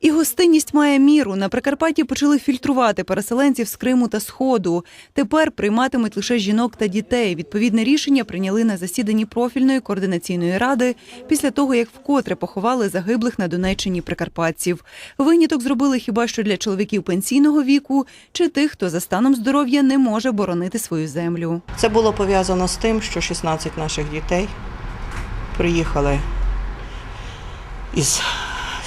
І гостинність має міру. На Прикарпатті почали фільтрувати переселенців з Криму та Сходу. Тепер прийматимуть лише жінок та дітей. Відповідне рішення прийняли на засіданні профільної координаційної ради після того, як вкотре поховали загиблих на Донеччині прикарпатців. Виняток зробили хіба що для чоловіків пенсійного віку чи тих, хто за станом здоров'я не може боронити свою землю. Це було пов'язано з тим, що 16 наших дітей приїхали із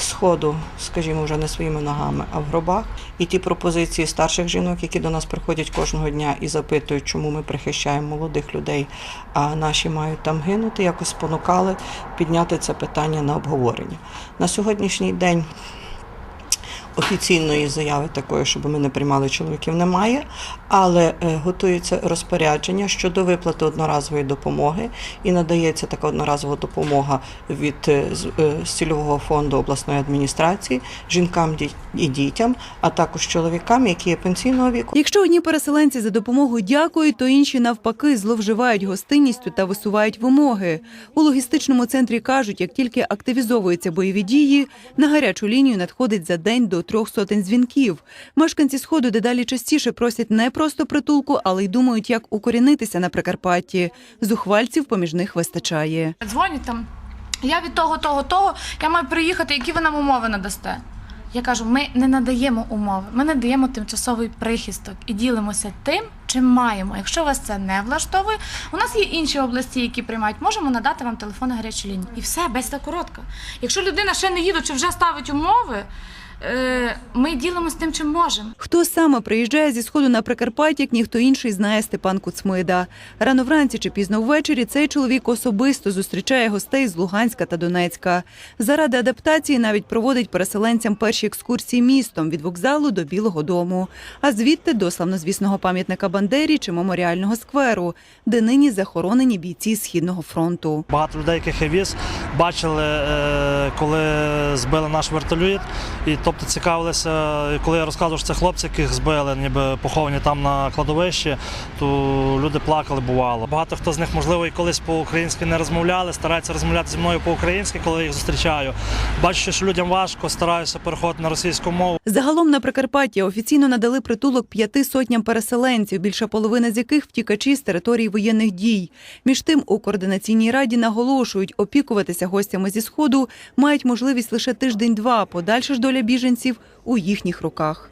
сходу, скажімо, вже не своїми ногами, а в гробах. І ті пропозиції старших жінок, які до нас приходять кожного дня і запитують, чому ми прихищаємо молодих людей, а наші мають там гинути, якось спонукали підняти це питання на обговорення. На сьогоднішній день офіційної заяви такої, щоб ми не приймали чоловіків, немає, але е, готується розпорядження щодо виплати одноразової допомоги і надається така одноразова допомога від е, е, цільового фонду обласної адміністрації жінкам і дітям, а також чоловікам, які є пенсійного віку. Якщо одні переселенці за допомогою дякують, то інші навпаки зловживають гостинністю та висувають вимоги. У логістичному центрі кажуть, як тільки активізовуються бойові дії, на гарячу лінію надходить за день до трьох сотень дзвінків. Мешканці сходу дедалі частіше просять не просто притулку, але й думають, як укорінитися на Прикарпатті. Зухвальців поміж них вистачає. Дзвонять там. Я від того, того, того, я маю приїхати, які ви нам умови надасте. Я кажу, ми не надаємо умови, ми надаємо тимчасовий прихисток і ділимося тим, чим маємо. Якщо вас це не влаштовує, у нас є інші області, які приймають. Можемо надати вам телефон на гарячу лінію. І все, бесіда коротка. Якщо людина ще не їдучи, вже ставить умови, ми ділимося тим, чим можемо. Хто саме приїжджає зі сходу на Прикарпаття, як ніхто інший знає Степан Куцмида. Рано вранці чи пізно ввечері цей чоловік особисто зустрічає гостей з Луганська та Донецька. Заради адаптації навіть проводить переселенцям перші екскурсії містом від вокзалу до Білого Дому, а звідти до славнозвісного пам'ятника Бандері чи меморіального скверу, де нині захоронені бійці Східного фронту. Багато людей, яких я віз, бачили, е, коли збили наш вертоліт. І тобто цікавилися, коли я розказував, що це хлопці, яких збили, ніби поховані там на кладовищі, то люди плакали, бувало. Багато хто з них, можливо, і колись по-українськи не розмовляли, стараються розмовляти зі мною по-українськи, коли їх зустрічаю. Бачу, що людям важко, стараюся переходити на російську мову. Загалом на Прикарпатті офіційно надали притулок п'яти сотням переселенців, більша половина з яких втікачі з території воєнних дій. Між тим, у координаційній раді наголошують, опікуватися гостями зі сходу мають можливість лише тиждень-два. Подальша ж доля біженців у їхніх руках.